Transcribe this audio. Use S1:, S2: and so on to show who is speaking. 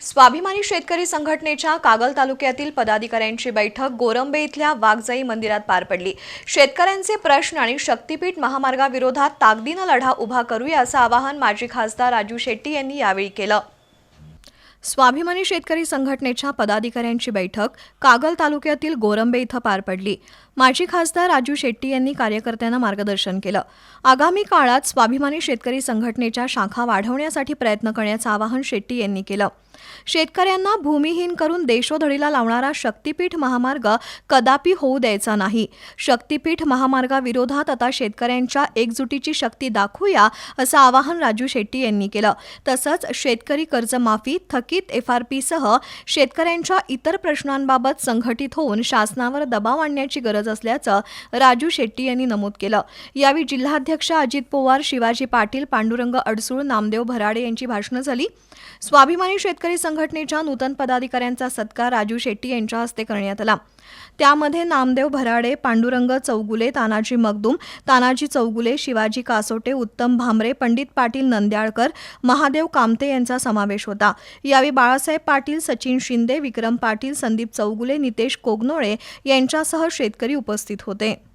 S1: स्वाभिमानी शेतकरी संघटनेच्या कागल तालुक्यातील पदाधिकाऱ्यांची बैठक गोरंबे इथल्या वाघजाई मंदिरात पार पडली. शेतकऱ्यांचे प्रश्न आणि शक्तीपीठ महामार्गाविरोधात ताकदीनं लढा उभा करूया असं आवाहन माजी खासदार राजू शेट्टी यांनी यावेळी केलं. स्वाभिमानी शेतकरी संघटनेच्या पदाधिकाऱ्यांची बैठक कागल तालुक्यातील गोरंबे इथं पार पडली. माजी खासदार राजू शेट्टी यांनी कार्यकर्त्यांना मार्गदर्शन केलं. आगामी काळात स्वाभिमानी शेतकरी संघटनेच्या शाखा वाढवण्यासाठी प्रयत्न करण्याचं आवाहन शेट्टी यांनी केलं. शेतकऱ्यांना भूमिहीन करून देशोधडीला लावणारा शक्तीपीठ महामार्ग कदापि होऊ द्यायचा नाही. शक्तीपीठ महामार्गाविरोधात आता शेतकऱ्यांच्या एकजुटीची शक्ती दाखवूया असं आवाहन राजू शेट्टी यांनी केलं. तसंच शेतकरी कर्जमाफी थकीत एफ आर पीसह शेतकऱ्यांच्या इतर प्रश्नांबाबत संघटित होऊन शासनावर दबाव आणण्याची गरज असल्याचं राजू शेट्टी यांनी नमूद केलं. यावेळी जिल्हाध्यक्ष अजित पवार शिवाजी पाटील पांडुरंग अडसूळ नामदेव भराडे यांची भाषणं झाली. स्वाभिमानी शेतकरी संघटनेच्या नूतन पदाधिकाऱ्यांचा सत्कार राजू शेट्टी यांच्या हस्ते करण्यात आला. त्यामध्ये नामदेव भराडे पांडुरंग चौगुले तानाजी मगदूम तानाजी चौगुले शिवाजी कासोटे उत्तम भामरे पंडित पाटील नंद्याळकर महादेव कामते यांचा समावेश होता. यावेळी बाळासाहेब पाटील सचिन शिंदे विक्रम पाटील संदीप चौगुले नितेश कोगनोळे यांच्यासह शेतकरी उपस्थित होते.